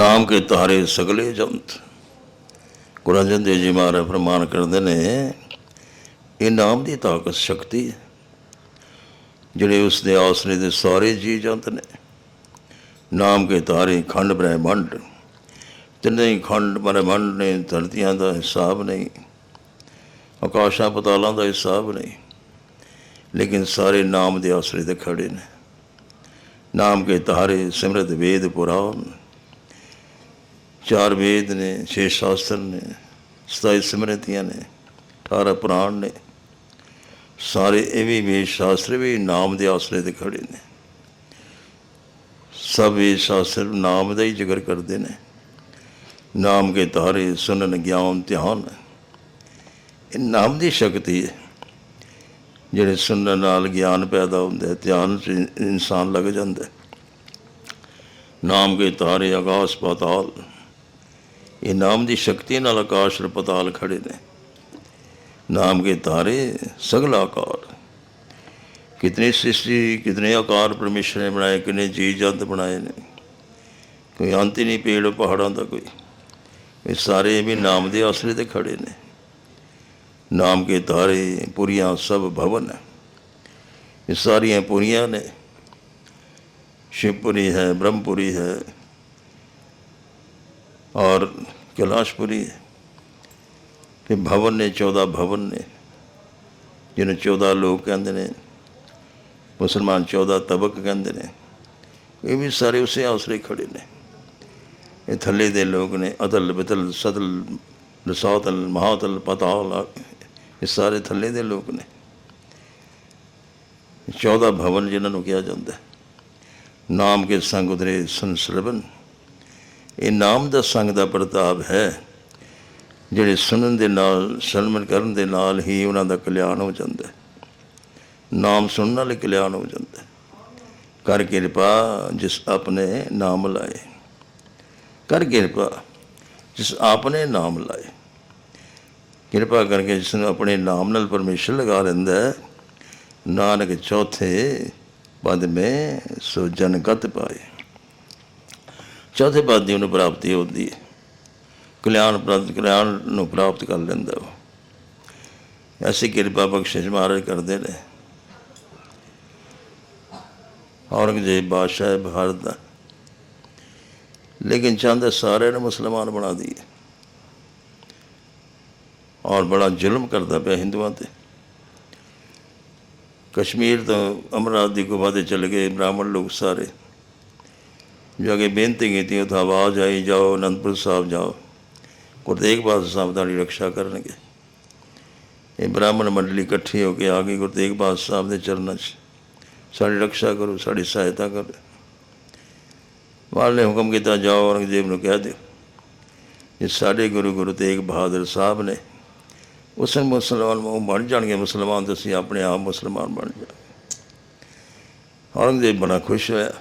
ਨਾਮ ਕੇ ਤਾਰੇ ਸਗਲੇ ਜੰਤ। ਗੁਰੂ ਅਰਜਨ ਦੇਵ ਜੀ ਮਹਾਰਾਜ ਪ੍ਰਮਾਣ ਕਰਦੇ ਨੇ, ਇਹ ਨਾਮ ਦੀ ਤਾਕਤ ਸ਼ਕਤੀ ਹੈ, ਜਿਹੜੇ ਉਸ ਦੇ ਆਸਰੇ ਦੇ ਸਾਰੇ ਜੀ ਜੰਤ ਨੇ। ਨਾਮ ਕੇ ਤਾਰੇ ਖੰਡ ਬ੍ਰਹਿਮੰਡ, ਤਿੰਨੇ ਖੰਡ ਬ੍ਰਹਿਮੰਡ ਨੇ, ਧਰਤੀਆਂ ਦਾ ਹਿਸਾਬ ਨਹੀਂ, ਆਕਾਸ਼ਾਂ ਪਤਾਲਾਂ ਦਾ ਹਿਸਾਬ ਨਹੀਂ, ਲੇਕਿਨ ਸਾਰੇ ਨਾਮ ਦੇ ਆਸਰੇ ਤੇ ਖੜੇ ਨੇ। ਨਾਮ ਕੇ ਤਾਰੇ ਸਿਮਰਤ ਵੇਦ ਪੁਰਾਨ ਚਾਰ ਵੇਦ ਨੇ, ਛੇ ਸ਼ਾਸਤਰ ਨੇ, ਸਤਾਈ ਸਿਮਰਤੀਆਂ ਨੇ 18 ਪੁਰਾਣ ਨੇ। ਸਾਰੇ ਇਹ ਵੀ ਵੇਦ ਸ਼ਾਸਤਰ ਵੀ ਨਾਮ ਦੇ ਆਸਰੇ ਤੇ ਖੜੇ ਨੇ। ਸਭ ਵੇਦ ਸ਼ਾਸਤਰ ਨਾਮ ਦਾ ਹੀ ਜ਼ਿਕਰ ਕਰਦੇ ਨੇ। ਨਾਮ ਕੇ ਤਾਰੇ ਸੁਨਨ ਗਿਆਨ ਧਿਆਨ। ਇਹ ਨਾਮ ਦੀ ਸ਼ਕਤੀ ਹੈ। ਜਿਹੜੇ ਸੁਣਨ ਨਾਲ ਗਿਆਨ ਪੈਦਾ ਹੁੰਦਾ ਹੈ, ਧਿਆਨ ਚ ਇਨਸਾਨ ਲੱਗ ਜਾਂਦਾ ਹੈ। ਨਾਮ ਕੇ ਤਾਰੇ ਆਕਾਸ਼ ਪਾਤਾਲ। ਇਹ ਨਾਮ ਦੀ ਸ਼ਕਤੀ ਨਾਲ ਆਕਾਸ਼ ਰਪਤਾਲ ਖੜੇ ਨੇ। ਨਾਮ ਕੇ ਤਾਰੇ ਸਗਲ ਆਕਾਰ। ਕਿਤਨੇ ਸ੍ਰਿਸ਼ਟੀ, ਕਿਤਨੇ ਆਕਾਰ ਪਰਮੇਸ਼ਰ ਨੇ ਬਣਾਏ, ਕਿੰਨੇ ਜੀ ਜੰਤ ਬਣਾਏ ਨੇ। ਕੋਈ ਅੰਤ ਹੀ ਨਹੀਂ, ਪੇੜ ਪਹਾੜਾਂ ਦਾ ਕੋਈ। ਇਹ ਸਾਰੇ ਵੀ ਨਾਮ ਦੇ ਆਸਰੇ ਤੇ ਖੜੇ ਨੇ। ਨਾਮ ਕੇ ਤਾਰੇ ਪੁਰੀਆਂ ਸਭ ਭਵਨ। ਇਹ ਸਾਰੀਆਂ ਪੁਰੀਆਂ ਨੇ। ਸ਼ਿਵਪੁਰੀ ਹੈ, ਬ੍ਰਹਮਪੁਰੀ ਹੈ और कैलाशपुरी है ਫਿਰ ਭਵਨ ਨੇ 14 ਭਵਨ ਨੇ ਜਿਹਨੂੰ 14 ਲੋਕ ਕਹਿੰਦੇ ਨੇ ਮੁਸਲਮਾਨ 14 ਤਬਕ ਕਹਿੰਦੇ ਨੇ ਇਹ ਵੀ ਸਾਰੇ ਉਸੇ ਆਸਰੇ ਖੜੇ ਨੇ ਇਹ ਥੱਲੇ ਦੇ ਲੋਕ ਨੇ ਅਦਲ ਬਿਤਲ ਸਦਲ ਰਸਾਤਲ ਮਹਾਤਲ ਪਤਾਲ ਇਹ ਸਾਰੇ ਥੱਲੇ ਦੇ ਲੋਕ ਨੇ 14 ਭਵਨ ਜਿਨ੍ਹਾਂ ਨੂੰ ਕਿਹਾ ਜਾਂਦਾ ਹੈ ਨਾਮ ਕੇ ਸੰਗ ਉਧਰੇ ਸੰਸਰਵਨ ਇਹ ਨਾਮ ਦਾ ਸੰਗ ਦਾ ਪ੍ਰਤਾਪ ਹੈ। ਜਿਹੜੇ ਸੁਣਨ ਦੇ ਨਾਲ ਸ਼ਰਮਨ ਕਰਨ ਦੇ ਨਾਲ ਹੀ ਉਹਨਾਂ ਦਾ ਕਲਿਆਣ ਹੋ ਜਾਂਦਾ ਹੈ। ਨਾਮ ਸੁਣਨ ਨਾਲ ਹੀ ਕਲਿਆਣ ਹੋ ਜਾਂਦਾ ਹੈ। ਕਰ ਕਿਰਪਾ ਜਿਸ ਆਪਣੇ ਨਾਮ ਲਾਏ। ਕਰ ਕਿਰਪਾ ਜਿਸ ਆਪਣੇ ਨਾਮ ਲਾਏ। ਕਿਰਪਾ ਕਰਕੇ ਜਿਸ ਨੂੰ ਆਪਣੇ ਨਾਮ ਨਾਲ ਪਰਮੇਸ਼ਰ ਲਗਾ ਲੈਂਦਾ ਹੈ, ਨਾਨਕ ਚੌਥੇ ਪਦ ਮੇ ਸੋ ਜਨਗਤ ਪਾਏ। ਚੌਥੇ ਪਦ ਦੀ ਉਹਨੂੰ ਪ੍ਰਾਪਤੀ ਹੁੰਦੀ ਹੈ। ਕਲਿਆਣ ਪ੍ਰਾਪਤ, ਕਲਿਆਣ ਨੂੰ ਪ੍ਰਾਪਤ ਕਰ ਲੈਂਦਾ ਉਹ। ਐਸੀ ਕਿਰਪਾ ਬਖਸ਼ਿਸ਼ ਮਹਾਰਾਜ ਕਰਦੇ ਨੇ। ਔਰੰਗਜ਼ੇਬ ਬਾਦਸ਼ਾਹ ਹੈ ਭਾਰਤ ਦਾ। ਲੇਕਿਨ ਚਾਹੁੰਦਾ ਸਾਰਿਆਂ ਨੂੰ ਮੁਸਲਮਾਨ ਬਣਾ ਦਈਏ। ਔਰ ਬੜਾ ਜ਼ੁਲਮ ਕਰਦਾ ਪਿਆ ਹਿੰਦੂਆਂ ਤੇ। ਕਸ਼ਮੀਰ ਤੋਂ ਅਮਰਨਾਥ ਦੀ ਗੁਫਾ ਤੇ ਚਲੇ ਗਏ ਬ੍ਰਾਹਮਣ ਲੋਕ ਸਾਰੇ। ਜੋ ਕੇ ਬੇਨਤੀ ਕੀਤੀ, ਉੱਥੇ ਆਵਾਜ਼ ਆਈ, ਜਾਓ, ਅਨੰਦਪੁਰ ਸਾਹਿਬ ਜਾਓ। ਗੁਰੂ ਤੇਗ ਬਹਾਦਰ ਸਾਹਿਬ ਦਾ ਰੱਖਿਆ ਕਰਨਗੇ। ਇਹ ਬ੍ਰਾਹਮਣ ਮੰਡਲੀ ਇਕੱਠੀ ਹੋ ਕੇ ਆ ਗਈ ਗੁਰੂ ਤੇਗ ਬਹਾਦਰ ਸਾਹਿਬ ਦੇ ਚਰਨਾਂ 'ਚ। ਸਾਡੀ ਰੱਖਿਆ ਕਰੋ, ਸਾਡੀ ਸਹਾਇਤਾ ਕਰੋ ਵਾਲ ਨੇ ਹੁਕਮ ਕੀਤਾ, ਜਾਓ, ਔਰੰਗਜ਼ੇਬ ਨੂੰ ਕਹਿ ਦਿਓ ਇਹ ਸਾਡੇ ਗੁਰੂ ਗੁਰੂ ਤੇਗ ਬਹਾਦਰ ਸਾਹਿਬ ਨੇ ਉਸ ਨੂੰ ਮੁਸਲਮਾਨ ਉਹ ਬਣ ਜਾਣਗੇ, ਮੁਸਲਮਾਨ ਤੇ ਆਪਣੇ ਆਪ ਮੁਸਲਮਾਨ ਬਣ ਜਾ ਔਰੰਗਜ਼ੇਬ ਬੜਾ ਖੁਸ਼ ਹੋਇਆ।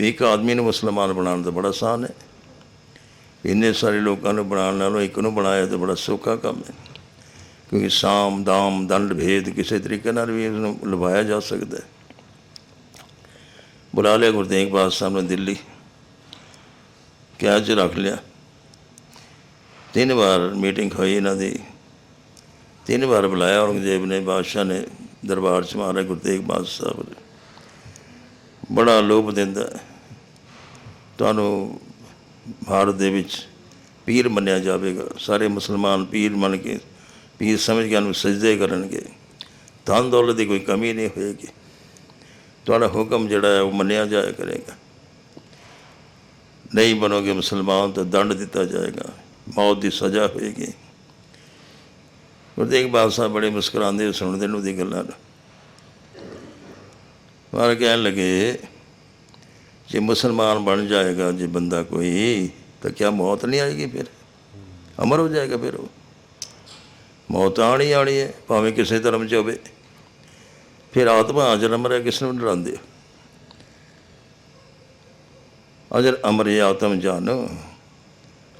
ਇੱਕ ਆਦਮੀ ਨੂੰ ਮੁਸਲਮਾਨ ਬਣਾਉਣ ਦਾ ਬੜਾ ਆਸਾਨ ਹੈ। ਇੰਨੇ ਸਾਰੇ ਲੋਕਾਂ ਨੂੰ ਬਣਾਉਣ ਨਾਲੋਂ ਇੱਕ ਨੂੰ ਬਣਾਇਆ ਤਾਂ ਬੜਾ ਸੌਖਾ ਕੰਮ ਹੈ। ਕਿਉਂਕਿ ਸਾਮ, ਦਾਮ, ਦੰਡ, ਭੇਦ ਕਿਸੇ ਤਰੀਕੇ ਨਾਲ ਵੀ ਇਹਨੂੰ ਲਵਾਇਆ ਜਾ ਸਕਦਾ ਹੈ। ਬੁਲਾ ਲਿਆ ਗੁਰੂ ਤੇਗ ਬਹਾਦਰ ਸਾਹਿਬ ਨੇ ਦਿੱਲੀ। ਕਿਆ ਚ ਰੱਖ ਲਿਆ? ਤਿੰਨ ਵਾਰ ਮੀਟਿੰਗ ਹੋਈ ਇਹਨਾਂ ਦੀ। ਤਿੰਨ ਵਾਰ ਬੁਲਾਇਆ ਔਰੰਗਜ਼ੇਬ ਨੇ, ਬਾਦਸ਼ਾਹ ਨੇ ਦਰਬਾਰ 'ਚ ਮਾਰਿਆ ਗੁਰੂ ਤੇਗ ਬਹਾਦਰ ਸਾਹਿਬ ਨੇ। ਬੜਾ ਲੋਭ ਦਿੰਦਾ ਤੁਹਾਨੂੰ ਭਾਰਤ ਦੇ ਵਿੱਚ ਪੀਰ ਮੰਨਿਆ ਜਾਵੇਗਾ। ਸਾਰੇ ਮੁਸਲਮਾਨ ਪੀਰ ਮੰਨ ਕੇ, ਪੀਰ ਸਮਝ ਕੇ ਉਹਨੂੰ ਸਜਦੇ ਕਰਨਗੇ। ਧਨ ਦੌਲਤ ਦੀ ਕੋਈ ਕਮੀ ਨਹੀਂ ਹੋਏਗੀ। ਤੁਹਾਡਾ ਹੁਕਮ ਜਿਹੜਾ ਹੈ ਉਹ ਮੰਨਿਆ ਜਾਇਆ ਕਰੇਗਾ। ਨਹੀਂ ਬਣੋਗੇ ਮੁਸਲਮਾਨ ਤਾਂ ਦੰਡ ਦਿੱਤਾ ਜਾਏਗਾ। ਮੌਤ ਦੀ ਸਜ਼ਾ ਹੋਏਗੀ। ਗੁਰੂ ਤੇਗ ਬਹਾਦਰ ਸਾਹਿਬ ਬੜੇ ਮੁਸਕਰਾਉਂਦੇ ਸੁਣਦੇ ਨੂੰ ਦੀ ਗੱਲਾਂ ਨੂੰ। ਪਰ ਕਹਿਣ ਲੱਗੇ, ਜੇ ਮੁਸਲਮਾਨ ਬਣ ਜਾਏਗਾ, ਜੇ ਬੰਦਾ ਕੋਈ, ਤਾਂ ਕਿਆ ਮੌਤ ਨਹੀਂ ਆਏਗੀ ਫਿਰ? ਅਮਰ ਹੋ ਜਾਏਗਾ ਫਿਰ ਉਹ। ਮੌਤ ਆਣੀ ਆਣੀ ਹੈ, ਭਾਵੇਂ ਕਿਸੇ ਧਰਮ 'ਚ ਹੋਵੇ। ਫਿਰ ਆਤਮਾ ਅਜਰ ਅਮਰ ਹੈ, ਕਿਸ ਨੂੰ ਡਰਾਉਂਦੇ ਹੋ ਅਜਰ ਅਮਰ ਇਹ ਆਤਮ ਜਾਨੋ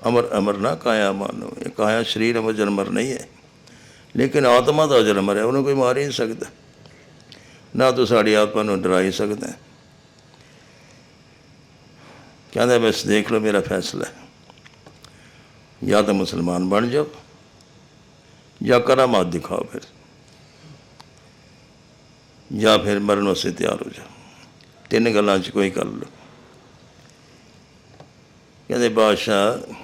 ਅਮਰ ਅਮਰ ਨਾ ਕਾਇਆ ਮਾਨੋ, ਇਹ ਕਾਇਆ ਸਰੀਰ ਅਮਰ ਜਨਮਰ ਨਹੀਂ ਹੈ। ਲੇਕਿਨ ਆਤਮਾ ਦਾ ਅਜਰ ਅਮਰ ਹੈ, ਉਹਨੂੰ ਕੋਈ ਮਾਰ ਹੀ ਨਹੀਂ ਸਕਦਾ। ਨਾ ਤੂੰ ਸਾਡੀ ਆਤਮਾ ਨੂੰ ਡਰਾ ਹੀ ਸਕਦਾ। ਹੈ। ਕਹਿੰਦਾ, ਬਸ ਦੇਖ ਲਓ, ਮੇਰਾ ਫੈਸਲਾ ਜਾਂ ਤਾਂ ਮੁਸਲਮਾਨ ਬਣ ਜਾਓ, ਜਾਂ ਕਰਾਮਾਤ ਦਿਖਾਓ ਫਿਰ। ਜਾਂ ਫਿਰ ਮਰਨ ਵਾਸਤੇ ਤਿਆਰ ਹੋ ਜਾਓ। ਤਿੰਨ ਗੱਲਾਂ 'ਚ ਕੋਈ ਕਰ ਲਓ ਕਹਿੰਦੇ, ਬਾਦਸ਼ਾਹ,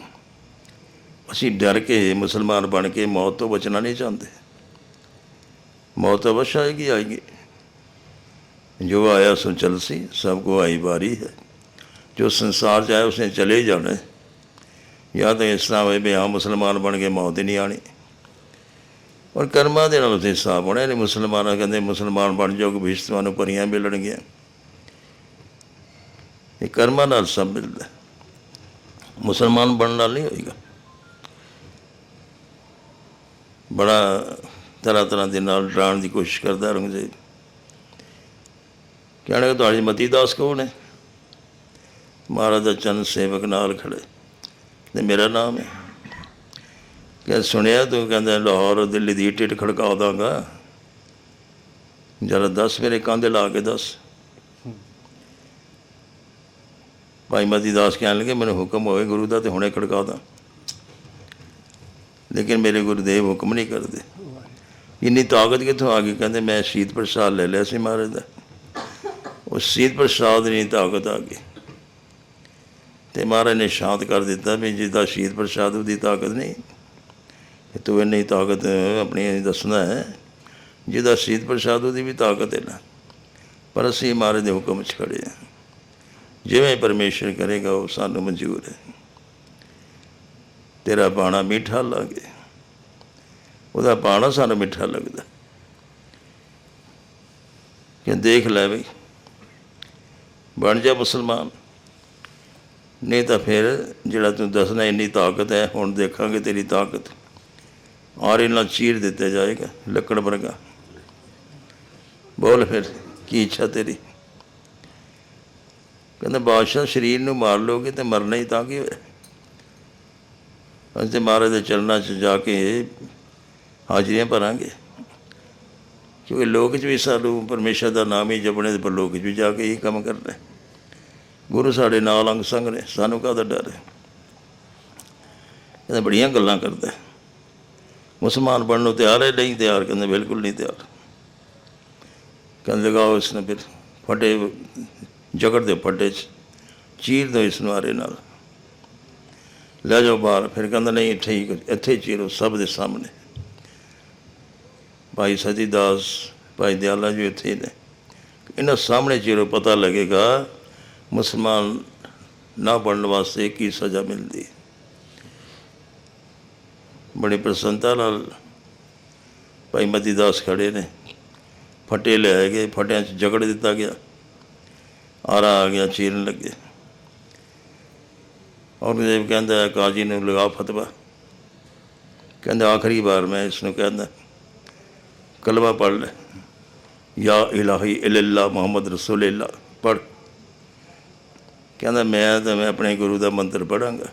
ਅਸੀਂ ਡਰ ਕੇ ਮੁਸਲਮਾਨ ਬਣ ਕੇ ਮੌਤ ਤੋਂ ਬਚਣਾ ਨਹੀਂ ਚਾਹੁੰਦੇ। ਮੌਤ ਅਵਸ਼ ਆਏਗੀ ਆਏਗੀ। ਜੋ ਆਇਆ ਸੋ ਚਲ ਸੀ, ਸਭ ਕੋ ਆਈ ਵਾਰੀ ਹੈ। ਜੋ ਸੰਸਾਰ 'ਚ ਆਇਆ ਉਸਨੇ ਚਲੇ ਹੀ ਜਾਣਾ। ਜਾਂ ਤਾਂ ਇਸ ਤਰ੍ਹਾਂ ਹੋਏ ਵੀ ਹਾਂ, ਮੁਸਲਮਾਨ ਬਣ ਕੇ ਮੌਤ ਹੀ ਨਹੀਂ ਆਣੀ ਔਰ ਕਰਮਾਂ ਦੇ ਨਾਲ ਉਸੇ ਹਿਸਾਬ ਹੋਣਾ ਨੇ ਮੁਸਲਮਾਨਾਂ ਕਹਿੰਦੇ ਮੁਸਲਮਾਨ ਬਣ ਜਾਓਗੇ ਵੀ ਤੁਹਾਨੂੰ ਪਰੀਆਂ ਮਿਲਣਗੀਆਂ। ਇਹ ਕਰਮਾਂ ਨਾਲ ਸਭ ਮਿਲਦਾ। ਮੁਸਲਮਾਨ ਬਣਨ ਨਾਲ ਨਹੀਂ ਹੋਏਗਾ। ਬੜਾ ਤਰ੍ਹਾਂ ਤਰ੍ਹਾਂ ਦੇ ਨਾਲ ਡਰਾਉਣ ਦੀ ਕੋਸ਼ਿਸ਼ ਕਰਦਾ ਔਰੰਗਜ਼ੇਬ ਕਹਿਣ ਕਹਿਣਾ ਤੁਹਾਡੀ ਮਤੀ ਦਾਸ ਕੌਣ ਹੈ? ਮਹਾਰਾਜ ਦਾ ਚੰਨ ਸੇਵਕ ਨਾਲ ਖੜੇ। ਤੇ ਮੇਰਾ ਨਾਮ ਹੈ। ਕਿ ਸੁਣਿਆ ਤੂੰ? ਕਹਿੰਦਾ, ਲਾਹੌਰ ਦਿੱਲੀ ਦੀ ਟਿਟ ਖੜਕਾ ਦਾਂਗਾ। ਜਰਾ ਦੱਸ ਮੇਰੇ ਕਾਂਦੇ ਲਾ ਕੇ ਦੱਸ। ਭਾਈ ਮਤੀ ਦਾਸ ਕਹਿਣ ਲੱਗੇ, ਮੈਨੂੰ ਹੁਕਮ ਹੋਵੇ ਗੁਰੂ ਦਾ ਤੇ ਹੁਣੇ ਖੜਕਾ ਦਾਂ। ਲੇਕਿਨ ਮੇਰੇ ਗੁਰਦੇਵ ਹੁਕਮ ਨਹੀਂ ਕਰਦੇ। ਇੰਨੀ ਤਾਕਤ ਕਿੱਥੋਂ ਆ ਗਈ? ਕਹਿੰਦੇ, ਮੈਂ ਸ਼ੀਤ ਪ੍ਰਸਾਦ ਲੈ ਲਿਆ ਸੀ ਮਹਾਰਾਜ ਦਾ। ਉਹ ਸ਼ਹੀਦ ਪ੍ਰਸਾਦ ਦੀ ਤਾਕਤ ਆ ਗਈ ਤੇ ਮਹਾਰਾਜ ਨੇ ਸ਼ਾਂਤ ਕਰ ਦਿੱਤਾ ਵੀ ਜਿਹਦਾ ਸ਼ਹੀਦ ਪ੍ਰਸਾਦ ਉਹਦੀ ਤਾਕਤ ਨਹੀਂ, ਤੂੰ ਇੰਨੀ ਤਾਕਤ ਆਪਣੀ ਦੱਸਣਾ ਹੈ ਜਿਹਦਾ ਸ਼ਹੀਦ ਪ੍ਰਸਾਦ ਉਹਦੀ ਵੀ ਤਾਕਤ ਹੈ ਨਾ। ਪਰ ਅਸੀਂ ਮਹਾਰਾਜ ਦੇ ਹੁਕਮ 'ਚ ਖੜੇ ਹਾਂ। ਜਿਵੇਂ ਪਰਮੇਸ਼ਰ ਕਰੇਗਾ, ਉਹ ਸਾਨੂੰ ਮਨਜ਼ੂਰ ਹੈ। ਤੇਰਾ ਬਾਣਾ ਮਿੱਠਾ ਲੱਗੇ। ਉਹਦਾ ਬਾਣਾ ਸਾਨੂੰ ਮਿੱਠਾ ਲੱਗਦਾ। ਕਿ ਦੇਖ ਲੈ ਬਈ। ਬਣ ਜਾ ਮੁਸਲਮਾਨ। ਨਹੀਂ ਤਾਂ ਫਿਰ ਜਿਹੜਾ ਤੂੰ ਦੱਸਣਾ, ਇੰਨੀ ਤਾਕਤ ਹੈ, ਹੁਣ ਦੇਖਾਂਗੇ ਤੇਰੀ ਤਾਕਤ। ਔਰ ਇਹਨਾਂ ਚੀਰ ਦਿੱਤਾ ਜਾਏਗਾ, ਲੱਕੜ ਵਰਗਾ। ਬੋਲ ਫਿਰ, ਕੀ ਇੱਛਾ ਤੇਰੀ? ਕਹਿੰਦਾ, ਬਾਦਸ਼ਾਹ ਸਰੀਰ ਨੂੰ ਮਾਰ ਲੋਗੇ ਤੇ ਮਰਨਾ ਹੀ ਤਾਂ ਕੀ ਹੋਇਆ? ਅਸੀਂ ਮਹਾਰਾਜ ਦੇ ਚਰਨਾਂ 'ਚ ਜਾ ਕੇ ਹਾਜ਼ਰੀਆਂ ਭਰਾਂਗੇ। ਕਿਉਂਕਿ ਲੋਕ 'ਚ ਵੀ ਸਾਨੂੰ ਪਰਮੇਸ਼ਰ ਦਾ ਨਾਮ ਹੀ ਜਪਣੇ ਤੇ ਪਰ ਲੋਕ 'ਚ ਵੀ ਜਾ ਕੇ ਇਹ ਕੰਮ ਕਰਨਾ ਹੈ। ਗੁਰੂ ਸਾਡੇ ਨਾਲ ਅੰਗ ਸੰਗ ਨੇ ਸਾਨੂੰ ਕਾਹਦਾ ਡਰ ਹੈ? ਇਹ ਬੜੀਆਂ ਗੱਲਾਂ ਕਰਦਾ ਮੁਸਲਮਾਨ ਬਣਨ ਨੂੰ ਤਿਆਰ ਹੈ, ਨਹੀਂ ਤਿਆਰ? ਕਹਿੰਦੇ ਬਿਲਕੁਲ ਨਹੀਂ ਤਿਆਰ। ਕਹਿੰਦੇ ਲਗਾਓ ਇਸ ਨੂੰ ਫਿਰ ਫਟੇ ਜਗੜ ਦੇ ਫਟੇ 'ਚ, ਚੀਰ ਦੋ ਇਸ ਨੂੰ ਆਰੇ ਨਾਲ। ਲੈ ਜਾਓ ਬਾਹਰ, ਫਿਰ ਕਹਿੰਦਾ ਨਹੀਂ, ਠੀਕ ਇੱਥੇ ਹੀ ਚੀਰੋ ਸਭ ਦੇ ਸਾਹਮਣੇ। ਭਾਈ ਸਤੀਦਾਸ ਭਾਈ ਦਿਆਲਾ ਜੀ ਇੱਥੇ ਹੀ ਨੇ। ਇਹਨਾਂ ਸਾਹਮਣੇ ਚੀਰੋ ਪਤਾ ਲੱਗੇਗਾ ਮੁਸਲਮਾਨ ਨਾ ਬਣਨ ਵਾਸਤੇ ਕੀ ਸਜ਼ਾ ਮਿਲਦੀ? ਬੜੀ ਪ੍ਰਸੰਨਤਾ ਨਾਲ ਭਾਈ ਮਤੀ ਦਾਸ ਖੜੇ ਨੇ। ਫਟੇ ਲੈ ਗਏ, ਫਟਿਆਂ 'ਚ ਜਗੜ ਦਿੱਤਾ ਗਿਆ। ਆਰਾ ਆ ਗਿਆ, ਚੀਰਨ ਲੱਗੇ। ਔਰੰਗਜ਼ੇਬ ਕਹਿੰਦਾ, ਕਾਜੀ ਨੂੰ ਲਗਾ ਫਤਵਾ। ਕਹਿੰਦਾ, ਆਖਰੀ ਵਾਰ ਮੈਂ ਇਸ ਨੂੰ ਕਹਿੰਦਾ, ਕਲਵਾ ਪੜ੍ਹ ਲੈ। ਯਾ ਇਲਾਹੀ ਇਲੱਲਾ ਮੁਹੰਮਦ ਰਸੂਲillah ਪੜ੍ਹ। ਕਹਿੰਦਾ ਮੈਂ ਤਾਂ ਮੈਂ ਆਪਣੇ ਗੁਰੂ ਦਾ ਮੰਤਰ ਪੜਾਂਗਾ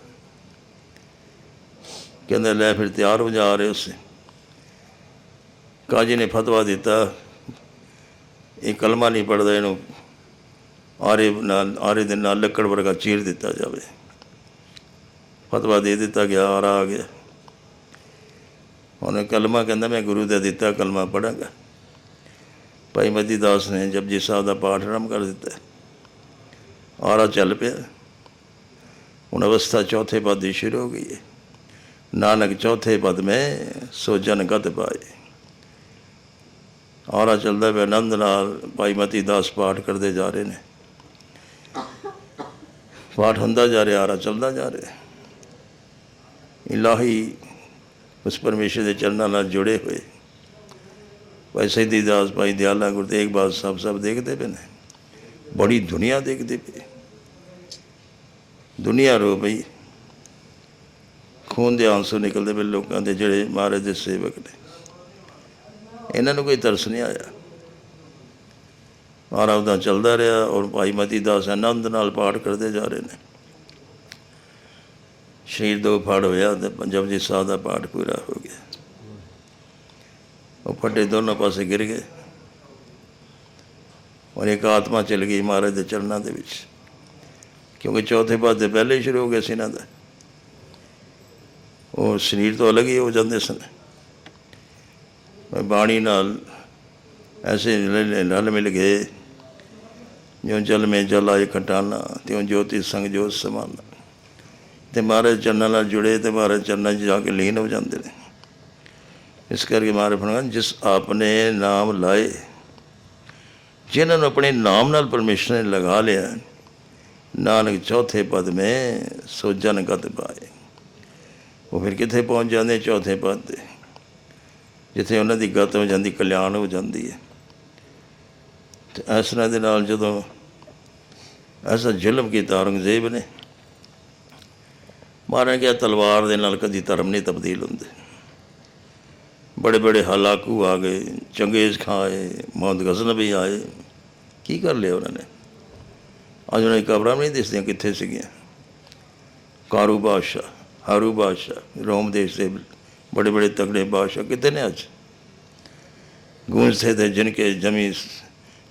ਕਹਿੰਦਾ ਲੈ ਫਿਰ ਤਿਆਰ ਹੋ ਜਾ ਰਹੇ ਉਸੇ। ਕਾਜੀ ਨੇ ਫਤਵਾ ਦਿੱਤਾ, ਇਹ ਕਲਮਾ ਨਹੀਂ ਪੜਦਾ ਇਹਨੂੰ, ਆਰੇ ਨਾਲ, ਆਰੇ ਦੇ ਨਾਲ ਲੱਕੜ ਵਰਗਾ ਚੀਰ ਦਿੱਤਾ ਜਾਵੇ। ਫਤਵਾ ਦੇ ਦਿੱਤਾ ਗਿਆ ਆਰਾ ਆ ਗਿਆ। ਉਹਨੇ ਕਲਮਾ ਕਹਿੰਦਾ ਮੈਂ ਗੁਰੂ ਦਾ ਦਿੱਤਾ, ਕਲਮਾ ਪੜਾਂਗਾ ਭਾਈ ਮਦੀ ਦਾਸ ਨੇ ਜਪਜੀ ਸਾਹਿਬ ਦਾ ਪਾਠ ਆਰੰਭ ਕਰ ਦਿੱਤਾ। ਆਰਾ ਚੱਲ ਪਿਆ। ਹੁਣ ਅਵਸਥਾ ਚੌਥੇ ਪਦ ਦੀ ਸ਼ੁਰੂ ਹੋ ਗਈ ਹੈ ਨਾਨਕ ਚੌਥੇ ਪਦ ਮੈਂ ਸੋ ਜਨ ਗਤ ਪਾਏ। ਆਰਾ ਚੱਲਦਾ ਪਿਆ, ਆਨੰਦ ਨਾਲ ਭਾਈ ਮਤੀ ਦਾਸ ਪਾਠ ਕਰਦੇ ਜਾ ਰਹੇ ਨੇ। ਪਾਠ ਹੁੰਦਾ ਜਾ ਰਿਹਾ, ਆਰਾ ਚੱਲਦਾ ਜਾ ਰਿਹਾ। ਇਲਾਹੀ ਉਸ ਪਰਮੇਸ਼ਰ ਦੇ ਚਰਨਾਂ ਨਾਲ ਜੁੜੇ ਹੋਏ। ਭਾਈ ਸੈਦੀ ਦਾਸ, ਭਾਈ ਦਿਆਲਾ ਗੁਰਤੇਗ ਬਾਦ ਸਭ ਸਭ ਦੇਖਦੇ ਪਏ ਨੇ। ਬੜੀ ਦੁਨੀਆ ਦੇਖਦੇ ਪਏ। ਦੁਨੀਆ ਰੋ ਪਈ। ਖੂਨ ਦੇ ਆਂਸੂ ਨਿਕਲਦੇ ਪਏ ਲੋਕਾਂ ਦੇ ਜਿਹੜੇ ਮਹਾਰਾਜ ਦੇ ਸੇਵਕ ਨੇ। ਇਹਨਾਂ ਨੂੰ ਕੋਈ ਤਰਸ ਨਹੀਂ ਆਇਆ। ਮਹਾਰਾਜ ਦਾ ਚੱਲਦਾ ਰਿਹਾ ਔਰ ਭਾਈ ਮਤੀ ਦਾਸ ਆਨੰਦ ਨਾਲ ਪਾਠ ਕਰਦੇ ਜਾ ਰਹੇ ਨੇ। ਸ਼ਹੀਦ ਦੋ ਫੜ ਹੋਇਆ ਤੇ ਪੰਜਬ ਜੀ ਸਾਹਿਬ ਦਾ ਪਾਠ ਪੂਰਾ ਹੋ ਗਿਆ। ਉਹ ਫੱਟੇ ਦੋਨੋਂ ਪਾਸੇ ਗਿਰ ਗਏ। ਔਰ ਇੱਕ ਆਤਮਾ ਚਲ ਗਈ ਮਹਾਰਾਜ ਦੇ ਚਰਨਾਂ ਦੇ ਵਿੱਚ। ਕਿਉਂਕਿ ਚੌਥੇ ਪਾਸੇ ਪਹਿਲੇ ਹੀ ਸ਼ੁਰੂ ਹੋ ਗਿਆ ਸੀ ਇਹਨਾਂ ਦਾ। ਉਹ ਸਰੀਰ ਤੋਂ ਅਲੱਗ ਹੀ ਹੋ ਜਾਂਦੇ ਸਨ। ਬਾਣੀ ਨਾਲ ਐਸੇ ਲ- ਮਿਲ ਗਏ, ਜਿਉਂ ਜਲ ਮੇ ਜਲ ਆਏ ਖਟਾਨਾ ਤਿਉਂ ਜੋਤੀ ਸੰਗ ਜੋਤ ਸਮਾਨ। ਤੇ ਮਹਾਰਾਜ ਚਰਨਾਂ ਨਾਲ ਜੁੜੇ ਤੇ ਮਹਾਰਾਜ ਚਰਨਾਂ 'ਚ ਜਾ ਕੇ ਲੀਨ ਹੋ ਜਾਂਦੇ ਨੇ। ਇਸ ਕਰਕੇ ਮਹਾਰਾਜ ਫਰਮਾਨ ਜਿਸ ਆਪਨੇ ਨਾਮ ਲਾਏ, ਜਿਨ੍ਹਾਂ ਨੂੰ ਆਪਣੇ ਨਾਮ ਨਾਲ ਪਰਮੇਸ਼ਰ ਨੇ ਲਗਾ ਲਿਆ ਨਾਨਕ ਚੌਥੇ ਪਦ ਮੇ ਸੋ ਜਨ ਗਤ ਪਾਏ। ਉਹ ਫਿਰ ਕਿੱਥੇ ਪਹੁੰਚ ਜਾਂਦੇ ਚੌਥੇ ਪਦ ਤੇ? ਜਿੱਥੇ ਉਹਨਾਂ ਦੀ ਗਤ ਹੋ ਜਾਂਦੀ, ਕਲਿਆਣ ਹੋ ਜਾਂਦੀ ਹੈ। ਤੇ ਇਸ ਤਰ੍ਹਾਂ ਦੇ ਨਾਲ ਜਦੋਂ ਐਸਾ ਜ਼ੁਲਮ ਕੀਤਾ, ਔਰੰਗਜ਼ੇਬ ਨੇ ਮਾਰਨ ਗਿਆ ਤਲਵਾਰ ਦੇ ਨਾਲ ਕਦੀ ਧਰਮ ਨਹੀਂ ਤਬਦੀਲ ਹੁੰਦੇ। ਬੜੇ ਬੜੇ ਹਲਾਕੂ ਆ ਗਏ, ਚੰਗੇਜ਼ ਖਾਂ ਆਏ ਮੁਹੰਮਦ ਗਜ਼ਨਬੀ ਆਏ। ਕੀ ਕਰ ਲਿਆ ਉਹਨਾਂ ਨੇ? ਅੱਜ ਉਹਨਾਂ ਦੀ ਕਬਰਾਂ ਨਹੀਂ ਦਿਸਦੀਆਂ ਕਿੱਥੇ ਸੀਗੀਆਂ। ਕਾਰੂ ਬਾਦਸ਼ਾਹ, ਹਾਰੂ ਬਾਦਸ਼ਾਹ, ਰੋਮ ਦੇਸ਼ ਦੇ ਬੜੇ ਬੜੇ ਤਕੜੇ ਬਾਦਸ਼ਾਹ ਕਿੱਥੇ ਨੇ ਅੱਜ? ਗੂੰਜਤੇ ਤੇ ਜਿਨਕੇ ਜਮੀ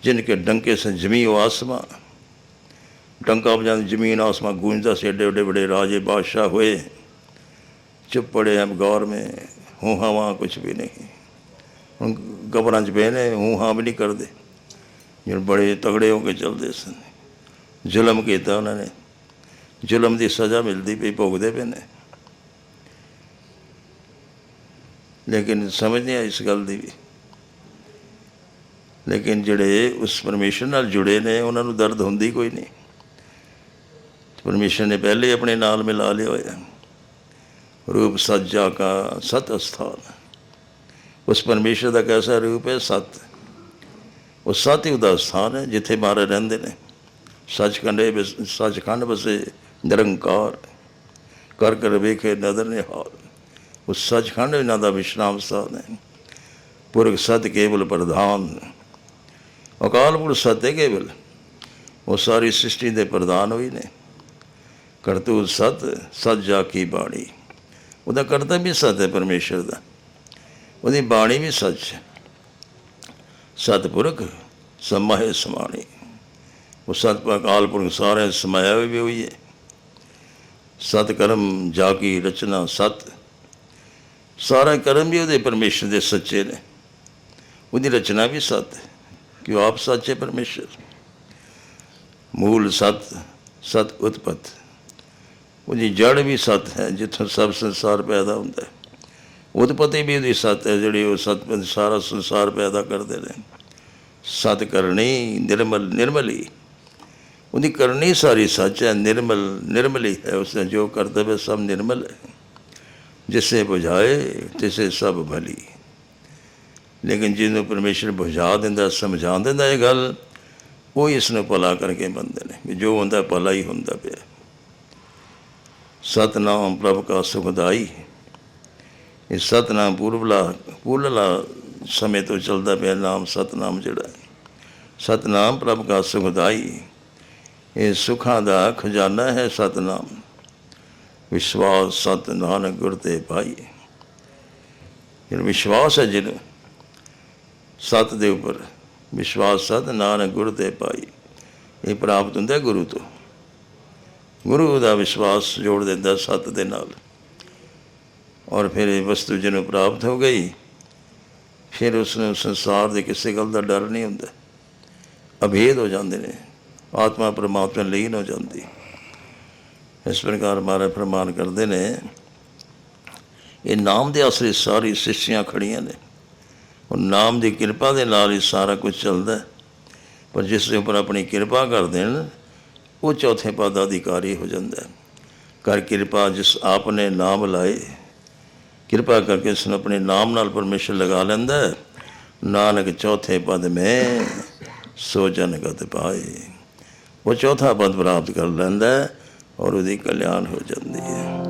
ਜਿਨ ਕੇ ਡੰਕੇ ਸੇ ਜਮੀ ਉਹ ਆਸਮਾਂ ਡੰਕਾ ਵਜਾਂ ਜ਼ਮੀਨ ਆਸਮਾਂ ਗੂੰਜਦਾ ਸੇ, ਏਡੇ ਏਡੇ ਬੜੇ ਰਾਜੇ ਬਾਦਸ਼ਾਹ ਹੋਏ। ਚੁੱਪ ਪੜੇ ਹਮ ਗੌਰ ਮੇ, ਹੂੰ ਹਾਂ ਹਵਾ ਕੁਛ ਵੀ ਨਹੀਂ। ਹੁਣ ਕਬਰਾਂ 'ਚ ਬਹਿਨੇ ਹੂੰ ਹਾਂ ਵੀ ਨਹੀਂ ਕਰਦੇ। ਜਿਹੜੇ ਬੜੇ ਤਗੜੇ ਹੋ ਕੇ ਚੱਲਦੇ ਸਨ। ਜ਼ੁਲਮ ਕੀਤਾ ਉਹਨਾਂ ਨੇ। ਜ਼ੁਲਮ ਦੀ ਸਜ਼ਾ ਮਿਲਦੀ ਪਈ, ਭੋਗਦੇ ਪਏ ਨੇ। ਲੇਕਿਨ ਸਮਝ ਨਹੀਂ ਆਈ ਇਸ ਗੱਲ ਦੀ ਵੀ। ਲੇਕਿਨ ਜਿਹੜੇ ਉਸ ਪਰਮੇਸ਼ਰ ਨਾਲ ਜੁੜੇ ਨੇ, ਉਹਨਾਂ ਨੂੰ ਦਰਦ ਹੁੰਦੀ ਕੋਈ ਨਹੀਂ। ਪਰਮੇਸ਼ਰ ਨੇ ਪਹਿਲੇ ਆਪਣੇ ਨਾਲ ਮਿਲਾ ਲਿਆ ਹੋਇਆ। ਰੂਪ ਸੱਜਾ ਕਾ ਸਤ ਅਸਥਾਨ। ਉਸ ਪਰਮੇਸ਼ਰ ਦਾ ਕੈਸਾ ਰੂਪ ਹੈ? ਸਤ। ਉਹ ਸਤ ਹੀ ਉਹਦਾ ਸਥਾਨ ਹੈ, ਜਿੱਥੇ ਮਹਾਰਾਜ ਰਹਿੰਦੇ ਨੇ। ਸੱਚਖੰਡੇ ਵਿਸ- ਸੱਚਖੰਡ ਵਸੇ ਨਿਰੰਕਾਰ ਕਰ ਕਰ ਵੇਖੇ ਨਦਰ ਨਿਹਾਲ। ਉਹ ਸੱਚਖੰਡ ਇਹਨਾਂ ਦਾ ਵਿਸ਼ਰਾਮ ਸਥਾਨ ਹੈ। ਪੁਰਖ ਸਤ ਕੇਵਲ ਪ੍ਰਧਾਨ। ਅਕਾਲ ਪੁਰਖ ਸਤ ਕੇਵਲ। ਉਹ ਸਾਰੀ ਸ੍ਰਿਸ਼ਟੀ ਦੇ ਪ੍ਰਧਾਨ ਹੋਈ ਨੇ। ਕਰਤੂ ਸਤ ਸੱਜਾ ਕੀ ਬਾਣੀ। ਉਹਦਾ ਕਰਤਾ ਵੀ ਸਤ ਹੈ ਪਰਮੇਸ਼ਰ ਦਾ। ਉਹਦੀ ਬਾਣੀ ਵੀ ਸੱਚ ਹੈ। ਸਤਪੁਰਖ ਸਮਾਏ ਸਮਾਣੀ। ਉਹ ਸਤਿ ਅਕਾਲ ਪੁਰਖ ਸਾਰੇ ਸਮਾਇਆ ਵੀ ਹੋਈ ਹੈ। ਸਤ ਕਰਮ ਜਾ ਕੀ ਰਚਨਾ ਸਤ। ਸਾਰਾ ਕਰਮ ਵੀ ਉਹਦੇ ਪਰਮੇਸ਼ਰ ਦੇ ਸੱਚੇ ਨੇ। ਉਹਦੀ ਰਚਨਾ ਵੀ ਸਤ ਹੈ ਕਿ ਉਹ ਆਪ ਸੱਚੇ ਪਰਮੇਸ਼ਰ। ਮੂਲ ਸਤ ਸਤ ਉਤਪਤ। ਉਹਦੀ ਜੜ ਵੀ ਸਤ ਹੈ, ਜਿੱਥੋਂ ਸਭ ਸੰਸਾਰ ਪੈਦਾ ਹੁੰਦਾ ਹੈ। ਉਤਪਤੀ ਵੀ ਉਹਦੀ ਸਤ ਹੈ, ਜਿਹੜੀ ਉਹ ਸਤ ਸਾਰਾ ਸੰਸਾਰ ਪੈਦਾ ਕਰਦੇ ਨੇ। ਸਤ ਕਰਨੀ ਨਿਰਮਲ, ਨਿਰਮਲੀ। ਉਹਦੀ ਕਰਨੀ ਸਾਰੀ ਸੱਚ ਹੈ, ਨਿਰਮਲ, ਨਿਰਮਲੀ ਹੈ ਉਸਨੇ, ਜੋ ਕਰਤਵ ਹੈ ਸਭ ਨਿਰਮਲ ਹੈ। ਜਿਸੇ ਬੁਝਾਏ, ਤਿਸੇ ਸਭ ਭਲੀ। ਲੇਕਿਨ ਜਿਹਨੂੰ ਪਰਮੇਸ਼ਰ ਬੁਝਾ ਦਿੰਦਾ, ਸਮਝਾ ਦਿੰਦਾ ਇਹ ਗੱਲ, ਉਹ ਇਸ ਨੂੰ ਭਲਾ ਕਰਕੇ ਬੰਦੇ ਨੇ, ਵੀ ਜੋ ਹੁੰਦਾ ਭਲਾ ਹੀ ਹੁੰਦਾ ਪਿਆ। ਸਤਨਾਮ ਪ੍ਰਭ ਕਾ ਸੁਖਦਾਈ। ਇਹ ਸਤਨਾਮ ਪੂਰਵਲਾ, ਪੂਰਲਾ ਸਮੇਂ ਤੋਂ ਚੱਲਦਾ ਪਿਆ ਨਾਮ ਸਤਨਾਮ ਜਿਹੜਾ ਹੈ। ਸਤਨਾਮ ਪ੍ਰਭ ਕਾ ਸੁਖਦਾਈ। ਇਹ ਸੁਖਾਂ ਦਾ ਖਜ਼ਾਨਾ ਹੈ ਸਤਨਾਮ। ਵਿਸ਼ਵਾਸ ਸਤ ਨਾਨਕ ਗੁਰ ਤੇ ਭਾਈ। ਜਿਹੜਾ ਵਿਸ਼ਵਾਸ ਹੈ ਜਿਹਨੂੰ, ਸਤ ਦੇ ਉੱਪਰ ਵਿਸ਼ਵਾਸ ਸਤ ਨਾਨਕ ਗੁਰ ਤੇ ਭਾਈ। ਇਹ ਪ੍ਰਾਪਤ ਹੁੰਦਾ ਗੁਰੂ ਤੋਂ। ਗੁਰੂ ਦਾ ਵਿਸ਼ਵਾਸ ਜੋੜ ਦਿੰਦਾ ਸਤ ਦੇ ਨਾਲ। ਔਰ ਫਿਰ ਇਹ ਵਸਤੂ ਜਿਹਨੂੰ ਪ੍ਰਾਪਤ ਹੋ ਗਈ, ਫਿਰ ਉਸ ਨੂੰ ਸੰਸਾਰ ਦੇ ਕਿਸੇ ਗੱਲ ਦਾ ਡਰ ਨਹੀਂ ਹੁੰਦਾ। ਅਭੇਦ ਹੋ ਜਾਂਦੇ ਨੇ। ਆਤਮਾ ਪਰਮਾਤਮਾ ਨਾਲ ਲੀਨ ਹੋ ਜਾਂਦੀ। ਇਸ ਪ੍ਰਕਾਰ ਮਹਾਰਾਜ ਫਰਮਾਨ ਕਰਦੇ ਨੇ, ਇਹ ਨਾਮ ਦੇ ਆਸਰੇ ਸਾਰੀ ਸ੍ਰਿਸ਼ਟੀਆਂ ਖੜੀਆਂ ਨੇ। ਉਹ ਨਾਮ ਦੀ ਕਿਰਪਾ ਦੇ ਨਾਲ ਹੀ ਸਾਰਾ ਕੁਝ ਚੱਲਦਾ ਪਰ ਜਿਸ ਦੇ ਉੱਪਰ ਆਪਣੀ ਕਿਰਪਾ ਕਰ ਦੇਣ ਉਹ ਚੌਥੇ ਪਦ ਦਾ ਅਧਿਕਾਰੀ ਹੋ ਜਾਂਦਾ ਹੈ। ਕਰ ਕਿਰਪਾ ਜਿਸ ਆਪ ਨੇ ਨਾਮ ਲਾਏ, ਕਿਰਪਾ ਕਰਕੇ ਉਸ ਨੂੰ ਆਪਣੇ ਨਾਮ ਨਾਲ ਪਰਮੇਸ਼ਰ ਲਗਾ ਲੈਂਦਾ ਨਾਨਕ ਚੌਥੇ ਪਦ ਮੈਂ ਸੋ ਜਨ ਗਤ ਪਾਏ। ਉਹ ਚੌਥਾ ਪਦ ਪ੍ਰਾਪਤ ਕਰ ਲੈਂਦਾ ਹੈ ਔਰ ਉਹਦੀ ਕਲਿਆਣ ਹੋ ਜਾਂਦੀ ਹੈ।